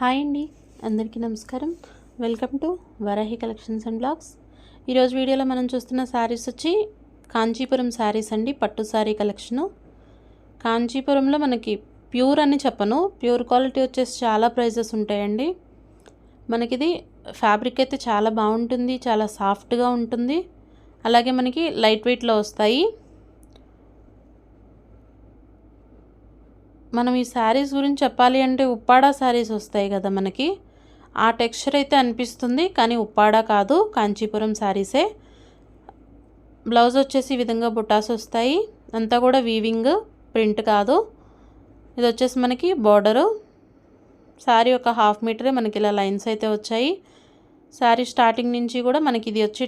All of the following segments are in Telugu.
హాయ్ అండి అందరికీ నమస్కారం. Welcome to Varahi collections and blogs ఈరోజు వీడియోలో మనం చూస్తున్న శారీస్ వచ్చి కాంచీపురం శారీస్ అండి పట్టు శారీ కలెక్షను కాంచీపురంలో మనకి ప్యూర్ అని చెప్పను. ప్యూర్ క్వాలిటీ వచ్చేసి చాలా ప్రైజెస్ ఉంటాయండి. మనకిది ఫ్యాబ్రిక్ అయితే చాలా బాగుంటుంది చాలా సాఫ్ట్గా ఉంటుంది. అలాగే మనకి లైట్ వెయిట్లో వస్తాయి. మనం ఈ శారీస్ గురించి చెప్పాలి అంటే ఉప్పాడా శారీస్ వస్తాయి కదా మనకి. ఆ టెక్స్చర్ అయితే అనిపిస్తుంది కానీ ఉప్పాడా కాదు కాంచీపురం శారీసే. బ్లౌజ్ వచ్చేసి ఈ విధంగా బుటాస్ వస్తాయి. అంతా కూడా వీవింగ్ ప్రింట్ కాదు. ఇది వచ్చేసి మనకి బార్డరు. శారీ ఒక హాఫ్ మీటరే మనకి ఇలా లైన్స్ అయితే వచ్చాయి. శారీ స్టార్టింగ్ నుంచి కూడా మనకి ఇది వచ్చి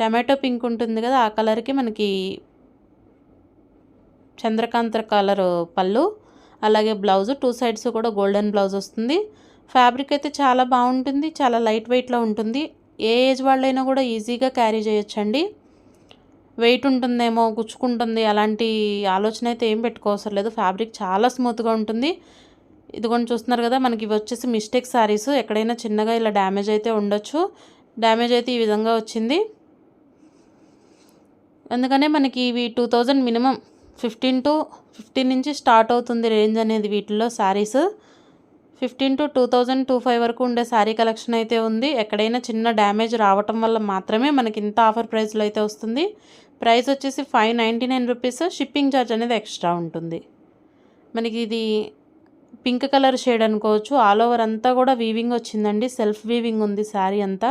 టమాటో పింక్ ఉంటుంది కదా ఆ కలర్కి మనకి చంద్రకాంత కలర్ పళ్ళు అలాగే బ్లౌజ్ టూ సైడ్స్ కూడా గోల్డెన్ బ్లౌజ్ వస్తుంది. ఫ్యాబ్రిక్ అయితే చాలా బాగుంటుంది చాలా లైట్ వెయిట్లో ఉంటుంది. ఏ ఏజ్ వాళ్ళైనా కూడా ఈజీగా క్యారీ చేయొచ్చండి. వెయిట్ ఉంటుందేమో గుచ్చుకుంటుంది అలాంటి ఆలోచన అయితే ఏం పెట్టుకోవసరం లేదు. ఫ్యాబ్రిక్ చాలా స్మూత్గా ఉంటుంది. ఇదిగోండి చూస్తున్నారు కదా మనకి ఇవి వచ్చేసి మిస్టేక్ శారీస్ ఎక్కడైనా చిన్నగా ఇలా డ్యామేజ్ అయితే ఉండొచ్చు. డ్యామేజ్ అయితే ఈ విధంగా వచ్చింది. అందుకనే మనకి ఇవి two thousand minimum fifteen to fifteen నుంచి స్టార్ట్ అవుతుంది రేంజ్ అనేది వీటిల్లో saris. Fifteen to two thousand two five వరకు ఉండే శారీ కలెక్షన్ అయితే ఉంది. ఎక్కడైనా చిన్న డ్యామేజ్ రావటం వల్ల మాత్రమే మనకి ఇంత ఆఫర్ ప్రైస్లో అయితే వస్తుంది. ప్రైస్ వచ్చేసి five ninety nine rupees. Shipping charge అనేది ఎక్స్ట్రా ఉంటుంది. మనకి ఇది పింక్ కలర్ షేడ్ అనుకోవచ్చు. ఆల్ ఓవర్ అంతా కూడా వీవింగ్ వచ్చిందండి. సెల్ఫ్ వీవింగ్ ఉంది శారీ అంతా.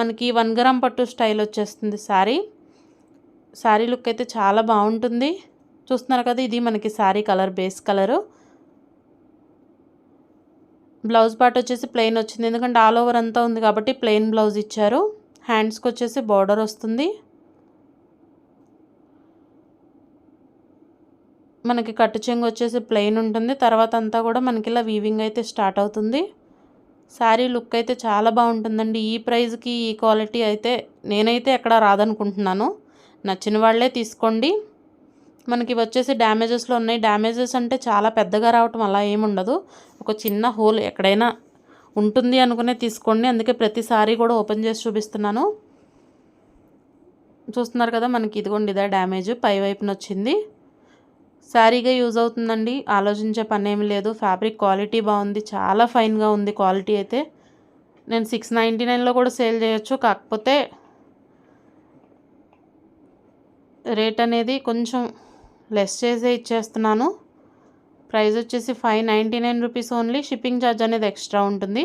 మనకి వన్ గ్రామ్ పట్టు స్టైల్ వచ్చేస్తుంది శారీ. శారీ లుక్ అయితే చాలా బాగుంటుంది. చూస్తున్నారు కదా ఇది మనకి sari colour base colour. Blouse part వచ్చేసి ప్లెయిన్ వచ్చింది. ఎందుకంటే ఆల్ ఓవర్ అంతా ఉంది కాబట్టి ప్లెయిన్ బ్లౌజ్ ఇచ్చారు. హ్యాండ్స్కి వచ్చేసి బార్డర్ వస్తుంది. మనకి కట్టు చెంగు వచ్చేసి ప్లెయిన్ ఉంటుంది. తర్వాత అంతా కూడా మనకి ఇలా వీవింగ్ అయితే స్టార్ట్ అవుతుంది. శారీ లుక్ అయితే చాలా బాగుంటుందండి. ఈ ప్రైజ్కి ఈ క్వాలిటీ అయితే నేనైతే ఎక్కడ రాదనుకుంటున్నాను. నచ్చిన వాళ్ళే తీసుకోండి. మనకి వచ్చేసి డ్యామేజెస్లో ఉన్నాయి. డ్యామేజెస్ అంటే చాలా పెద్దగా రావటం అలా ఏముండదు ఒక చిన్న హోల్ ఎక్కడైనా ఉంటుంది అనుకునే తీసుకోండి. అందుకే ప్రతిసారి కూడా ఓపెన్ చేసి చూపిస్తున్నాను. చూస్తున్నారు కదా మనకి ఇదిగోండి ఇదే డ్యామేజ్ పై వైపున వచ్చింది. శారీగా యూజ్ అవుతుందండి. ఆలోచించే పని ఏమి లేదు. ఫ్యాబ్రిక్ క్వాలిటీ బాగుంది. చాలా ఫైన్గా ఉంది క్వాలిటీ అయితే. నేను సిక్స్ నైంటీ నైన్లో కూడా సేల్ చేయొచ్చు. కాకపోతే రేట్ అనేది కొంచెం లెస్ చేసే ఇచ్చేస్తున్నాను. ప్రైస్ వచ్చేసి five ninety nine rupees only. Shipping charge అనేది ఎక్స్ట్రా ఉంటుంది.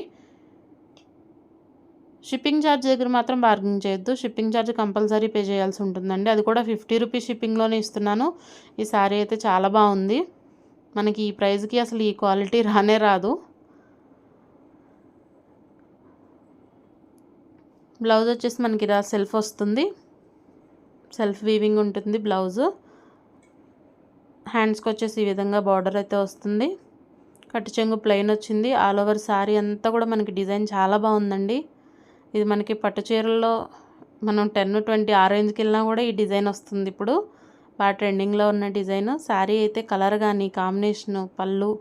షిప్పింగ్ ఛార్జ్ దగ్గర మాత్రం బార్గింగ్ చేయొద్దు. షిప్పింగ్ ఛార్జ్ కంపల్సరీ పే చేయాల్సి ఉంటుందండి. అది కూడా ఫిఫ్టీ రూపీస్ షిప్పింగ్లోనే ఇస్తున్నాను. ఈ శారీ అయితే చాలా బాగుంది. మనకి ఈ ప్రైస్కి అసలు ఈ క్వాలిటీ రానే రాదు. బ్లౌజ్ వచ్చేసి మనకి ఇలా సెల్ఫ్ వస్తుంది. సెల్ఫ్ వీవింగ్ ఉంటుంది బ్లౌజు. హ్యాండ్స్కి వచ్చేసి ఈ విధంగా బార్డర్ అయితే వస్తుంది. కట్టు చెంగు ప్లెయిన్ వచ్చింది. ఆల్ ఓవర్ శారీ అంతా కూడా మనకి డిజైన్ చాలా బాగుందండి. ఇది మనకి పట్టు చీరల్లో మనం టెన్ ట్వంటీ ఆ రేంజ్కి వెళ్ళినా కూడా ఈ డిజైన్ వస్తుంది ఇప్పుడు. బాగా ట్రెండింగ్లో ఉన్న డిజైన్. శారీ అయితే కలర్ కానీ కాంబినేషను పళ్ళు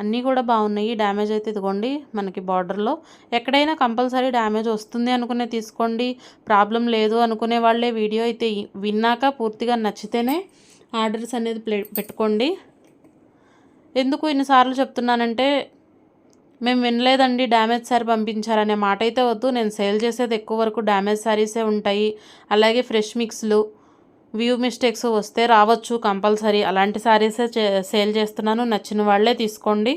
అన్నీ కూడా బాగున్నాయి. డ్యామేజ్ అయితే ఇదిగోండి మనకి బార్డర్లో. ఎక్కడైనా కంపల్సరీ డ్యామేజ్ వస్తుంది అనుకునే తీసుకోండి. ప్రాబ్లం లేదు అనుకునే వాళ్ళే వీడియో అయితే విన్నాక పూర్తిగా నచ్చితేనే ఆర్డర్స్ అనేది ప్లే పెట్టుకోండి. ఎందుకు ఇన్నిసార్లు చెప్తున్నానంటే మేము వినలేదండి డ్యామేజ్ శారీ పంపించారనే మాట అయితే వద్దు. నేను సేల్ చేసేది ఎక్కువ వరకు డ్యామేజ్ శారీసే ఉంటాయి. అలాగే ఫ్రెష్ మిక్స్లు వ్యూ మిస్టేక్స్ వస్తే రావచ్చు కంపల్సరీ. అలాంటి శారీసే సేల్ చేస్తున్నాను. నచ్చిన వాళ్ళే తీసుకోండి.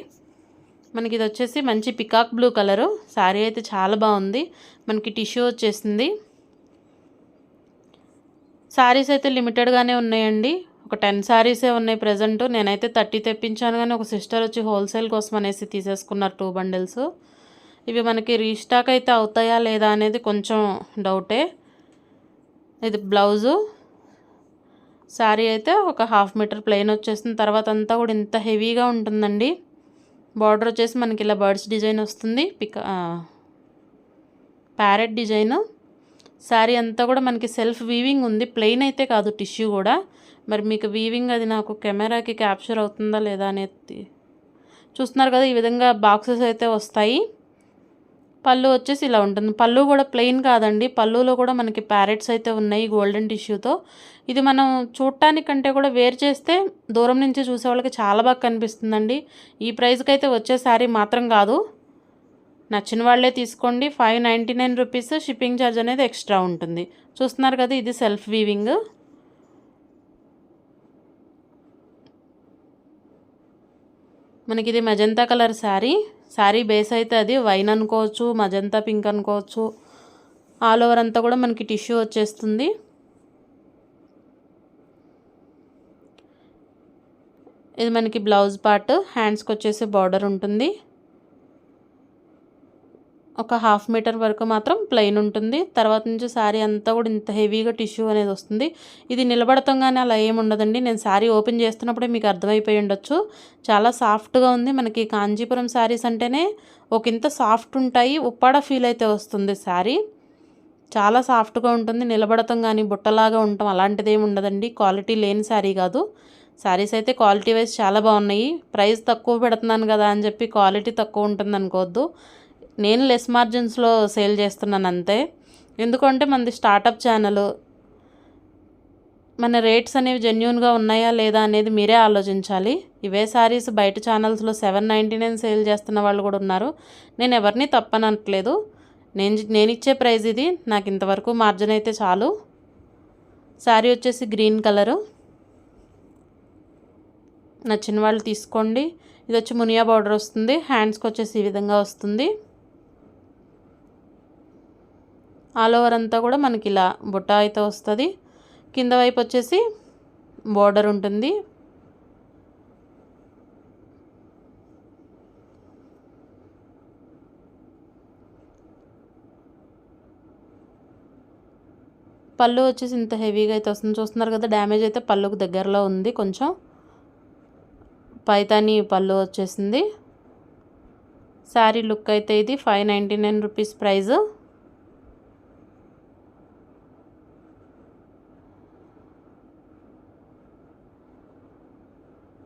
మనకి ఇది వచ్చేసి మంచి పికాక్ బ్లూ కలరు. శారీ అయితే చాలా బాగుంది. మనకి టిష్యూ వచ్చేసింది. శారీస్ అయితే లిమిటెడ్గానే ఉన్నాయండి. ఒక టెన్ శారీసే ఉన్నాయి ప్రజెంట్. నేనైతే థర్టీ తెప్పించాను కానీ ఒక సిస్టర్ వచ్చి హోల్సేల్ కోసం అనేసి తీసేసుకున్నారు టూ బండిల్స్. ఇవి మనకి రీస్టాక్ అయితే అవుతాయా లేదా అనేది కొంచెం డౌటే. ఇది బ్లౌజు. శారీ అయితే ఒక హాఫ్ మీటర్ ప్లెయిన్ వచ్చేసిన తర్వాత అంతా కూడా ఇంత హెవీగా ఉంటుందండి. బార్డర్ వచ్చేసి మనకి ఇలా బర్డ్స్ డిజైన్ వస్తుంది. పిక ప్యారెట్ డిజైన్. శారీ అంతా కూడా మనకి సెల్ఫ్ వీవింగ్ ఉంది. ప్లెయిన్ అయితే కాదు టిష్యూ కూడా. మరి మీకు వీవింగ్ అది నాకు కెమెరాకి క్యాప్చర్ అవుతుందా లేదా అనేది చూస్తున్నారు కదా ఈ విధంగా బాక్సెస్ అయితే వస్తాయి. పళ్ళు వచ్చేసి ఇలా ఉంటుంది. పళ్ళు కూడా ప్లెయిన్ కాదండి. పళ్ళులో కూడా మనకి ప్యారెట్స్ అయితే ఉన్నాయి గోల్డెన్ టిష్యూతో ఇది మనం చూడటానికంటే కూడా వేరు చేస్తే దూరం నుంచి చూసే వాళ్ళకి చాలా బాగా కనిపిస్తుందండి. ఈ ప్రైస్కి అయితే వచ్చే శారీ మాత్రం కాదు. నచ్చిన వాళ్ళే తీసుకోండి. Five ninety nine rupees shipping charge అనేది ఎక్స్ట్రా ఉంటుంది. చూస్తున్నారు కదా ఇది సెల్ఫ్ వీవింగ్ మనకి ఇది magenta colour sari. Sari base అయితే అది వైన్ అనుకోవచ్చు మజంతా పింక్ అనుకోవచ్చు. ఆల్ ఓవర్ అంతా కూడా మనకి టిష్యూ వచ్చేస్తుంది. ఇది మనకి బ్లౌజ్ పార్ట్. హ్యాండ్స్కి వచ్చేసి బార్డర్ ఉంటుంది. ఒక హాఫ్ మీటర్ వరకు మాత్రం ప్లెయిన్ ఉంటుంది. తర్వాత నుంచి శారీ అంతా కూడా ఇంత హెవీగా టిష్యూ అనేది వస్తుంది. ఇది నిలబడతంగానే అలా ఏముండదండి నేను శారీ ఓపెన్ చేస్తున్నప్పుడే మీకు అర్థమైపోయి ఉండొచ్చు. చాలా సాఫ్ట్గా ఉంది. మనకి కాంజీపురం శారీస్ అంటేనే ఒక ఇంత సాఫ్ట్ ఉంటాయి ఉప్పాడ ఫీల్ అయితే వస్తుంది శారీ. చాలా సాఫ్ట్గా ఉంటుంది. నిలబడటం కానీ బుట్టలాగా ఉండటం అలాంటిది ఏమి ఉండదండి. క్వాలిటీ లేని శారీ కాదు. శారీస్ అయితే క్వాలిటీ వైజ్ చాలా బాగున్నాయి. ప్రైస్ తక్కువ పెడుతున్నాను కదా అని చెప్పి క్వాలిటీ తక్కువ ఉంటుంది అనుకోవద్దు నేను లెస్ మార్జిన్స్లో సేల్ చేస్తున్నాను అంతే ఎందుకంటే మనది స్టార్టప్ ఛానల్ మన రేట్స్ అనేవి జెన్యున్గా ఉన్నాయా లేదా అనేది మీరే ఆలోచించాలి. ఇవే శారీస్ బయట ఛానల్స్లో సెవెన్ నైంటీ నైన్ సేల్ చేస్తున్న వాళ్ళు కూడా ఉన్నారు. నేను ఎవరిని తప్పనట్లేదు. నేను నేను ఇచ్చే ప్రైజ్ ఇది. నాకు ఇంతవరకు మార్జిన్ అయితే చాలు. శారీ వచ్చేసి గ్రీన్ కలరు నచ్చిన వాళ్ళు తీసుకోండి. ఇది వచ్చి మునియా బార్డర్ వస్తుంది. హ్యాండ్స్కి వచ్చేసి ఈ విధంగా వస్తుంది. ఆల్ ఓవర్ అంతా కూడా మనకి ఇలా బుట్ట అయితే వస్తుంది. కింద వైపు వచ్చేసి బోర్డర్ ఉంటుంది. పళ్ళు వచ్చేసి ఇంత హెవీగా అయితే వస్తుంది. చూస్తున్నారు కదా డ్యామేజ్ అయితే పళ్ళుకు దగ్గరలో ఉంది కొంచెం. పైతాని పళ్ళు వచ్చేసింది. శారీ లుక్ అయితే ఇది five ninety nine rupees price.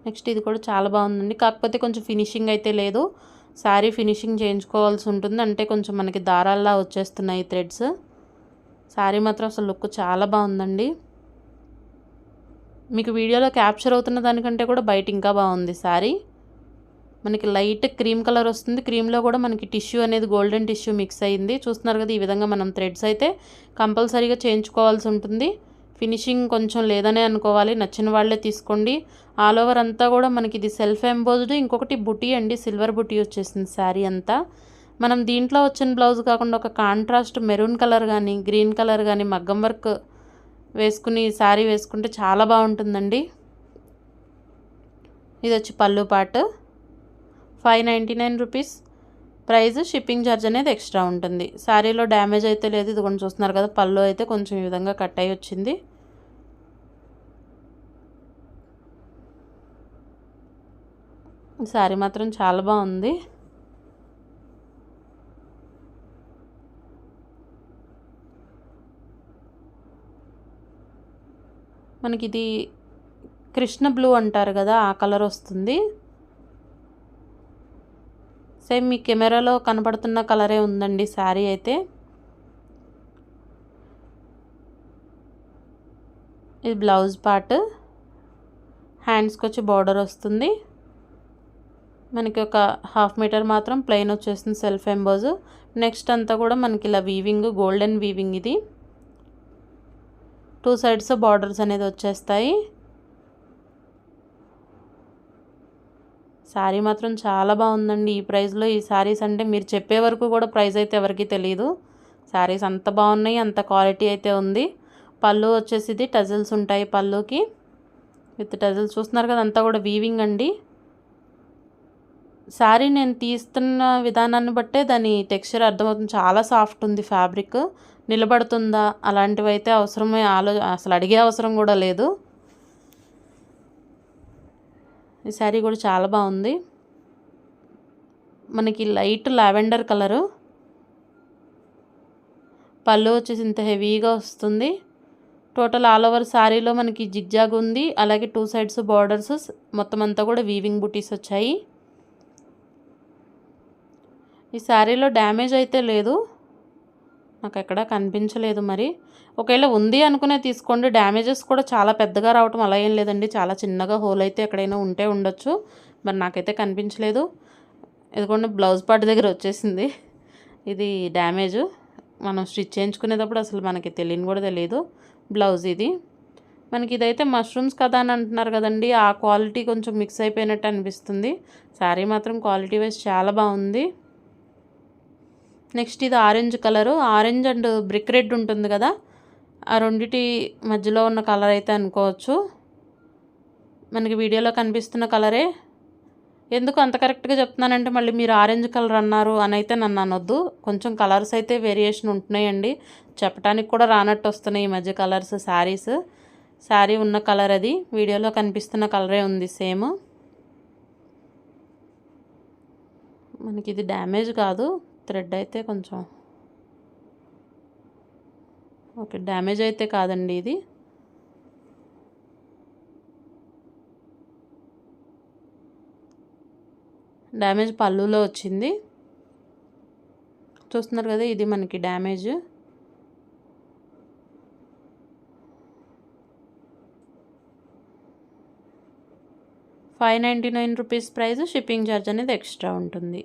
Next ఇది కూడా చాలా బాగుందండి. కాకపోతే కొంచెం ఫినిషింగ్ అయితే లేదు. శారీ ఫినిషింగ్ చేయించుకోవాల్సి ఉంటుంది. అంటే కొంచెం మనకి దారాల్లా వచ్చేస్తున్నాయి థ్రెడ్స్. శారీ మాత్రం అసలు లుక్ చాలా బాగుందండి. మీకు వీడియోలో క్యాప్చర్ అవుతున్న దానికంటే కూడా బయట ఇంకా బాగుంది శారీ మనకి లైట్ క్రీమ్ కలర్ వస్తుంది. క్రీమ్లో కూడా మనకి టిష్యూ అనేది గోల్డెన్ టిష్యూ మిక్స్ అయింది. చూస్తున్నారు కదా ఈ విధంగా మనం థ్రెడ్స్ అయితే కంపల్సరీగా చేయించుకోవాల్సి ఉంటుంది. ఫినిషింగ్ కొంచెం లేదనే అనుకోవాలి. నచ్చిన వాళ్ళే తీసుకోండి. ఆల్ ఓవర్ అంతా కూడా మనకి ఇది సెల్ఫ్ ఎంబోజ్డ్ ఇంకొకటి బుటీ అండి. సిల్వర్ బుటీ వచ్చేసింది శారీ అంతా. మనం దీంట్లో వచ్చిన బ్లౌజ్ కాకుండా ఒక కాంట్రాస్ట్ మెరూన్ కలర్ కానీ గ్రీన్ కలర్ కానీ మగ్గం వర్క్ వేసుకుని శారీ వేసుకుంటే చాలా బాగుంటుందండి. ఇది వచ్చి పళ్ళు పాటు. Five ninety nine rupees. Price shipping charge అనేది ఎక్స్ట్రా ఉంటుంది. శారీలో డ్యామేజ్ అయితే లేదు. ఇది కొంచెం చూస్తున్నారు కదా పళ్ళు అయితే కొంచెం ఈ విధంగా కట్ అయి వచ్చింది. శారీ మాత్రం చాలా బాగుంది. మనకి ఇది కృష్ణ బ్లూ అంటారు కదా ఆ కలర్ వస్తుంది. సేమ్ మీ కెమెరాలో కనపడుతున్న కలరే ఉందండి శారీ అయితే. ఇది బ్లౌజ్ పార్ట్. హ్యాండ్స్కి వచ్చి బార్డర్ వస్తుంది. మనకి ఒక హాఫ్ మీటర్ మాత్రం ప్లెయిన్ వచ్చేస్తుంది సెల్ఫ్ ఎంబోజ్. నెక్స్ట్ అంతా కూడా మనకి ఇలా వీవింగ్ గోల్డెన్ వీవింగ్ ఇది. టూ సైడ్స్ బార్డర్స్ అనేది వచ్చేస్తాయి. శారీ మాత్రం చాలా బాగుందండి. ఈ ప్రైస్లో ఈ శారీస్ అంటే మీరు చెప్పే వరకు కూడా ప్రైస్ అయితే ఎవరికీ తెలియదు శారీస్ అంత బాగున్నాయి అంత క్వాలిటీ అయితే ఉంది. పళ్ళు వచ్చేసి ఇది టజిల్స్ ఉంటాయి పళ్ళుకి. విత్ టజిల్స్ చూస్తున్నారు కదా అంతా కూడా వీవింగ్ అండి. శారీ నేను తీస్తున్న విధానాన్ని బట్టే దాని టెక్స్చర్ అర్థమవుతుంది. చాలా సాఫ్ట్ ఉంది ఫ్యాబ్రిక్ నిలబడుతుందా? అలాంటివి అయితే అవసరమే ఆలో అసలు అడిగే అవసరం కూడా లేదు. ఈ శారీ కూడా చాలా బాగుంది. మనకి లైట్ లావెండర్ కలరు. పళ్ళు వచ్చేసి ఇంత హెవీగా వస్తుంది. టోటల్ ఆల్ ఓవర్ శారీలో మనకి జిగ్జాగ్ ఉంది. అలాగే టూ సైడ్స్ బార్డర్స్ మొత్తం అంతా కూడా వీవింగ్ బుటీస్ వచ్చాయి. ఈ శారీలో డ్యామేజ్ అయితే లేదు. నాకు ఎక్కడా కనిపించలేదు మరి. ఒకవేళ ఉంది అనుకునే తీసుకోండి. డ్యామేజెస్ కూడా చాలా పెద్దగా రావటం అలా ఏం లేదండి. చాలా చిన్నగా హోల్ అయితే ఎక్కడైనా ఉంటే ఉండొచ్చు. మరి నాకైతే కనిపించలేదు. ఇదిగోండి బ్లౌజ్ పార్ట్ దగ్గర వచ్చేసింది. ఇది డ్యామేజ్ మనం స్టిచ్ చేయించుకునేటప్పుడు అసలు మనకి తెలియని కూడా తెలియదు బ్లౌజ్ ఇది. మనకి ఇదైతే మష్రూమ్స్ కదా అని అంటున్నారు కదండి. ఆ క్వాలిటీ కొంచెం మిక్స్ అయిపోయినట్టు అనిపిస్తుంది. శారీ మాత్రం క్వాలిటీ వైజ్ చాలా బాగుంది. నెక్స్ట్ ఇది orange colour. Orange and brick red ఉంటుంది కదా. ఆ రెండిటి మధ్యలో ఉన్న కలర్ అయితే అనుకోవచ్చు. మనకి వీడియోలో కనిపిస్తున్న కలరే. ఎందుకు అంత కరెక్ట్గా చెప్తున్నానంటే మళ్ళీ మీరు ఆరెంజ్ కలర్ అన్నారు అని అయితే నన్ను అనొద్దు. కొంచెం కలర్స్ అయితే వేరియేషన్ ఉంటున్నాయండి. చెప్పడానికి కూడా రానట్టు వస్తున్నాయి ఈ మధ్య కలర్స్ శారీస్. శారీ ఉన్న కలర్ అది. వీడియోలో కనిపిస్తున్న కలరే ఉంది సేమ్. మనకి ఇది డ్యామేజ్ కాదు. థ్రెడ్ అయితే కొంచెం ఓకే డ్యామేజ్ అయితే కాదండి ఇది. డ్యామేజ్ పళ్ళులో వచ్చింది. చూస్తున్నారు కదా ఇది మనకి damage. Five ninety nine rupees price shipping charge అనేది ఎక్స్ట్రా ఉంటుంది.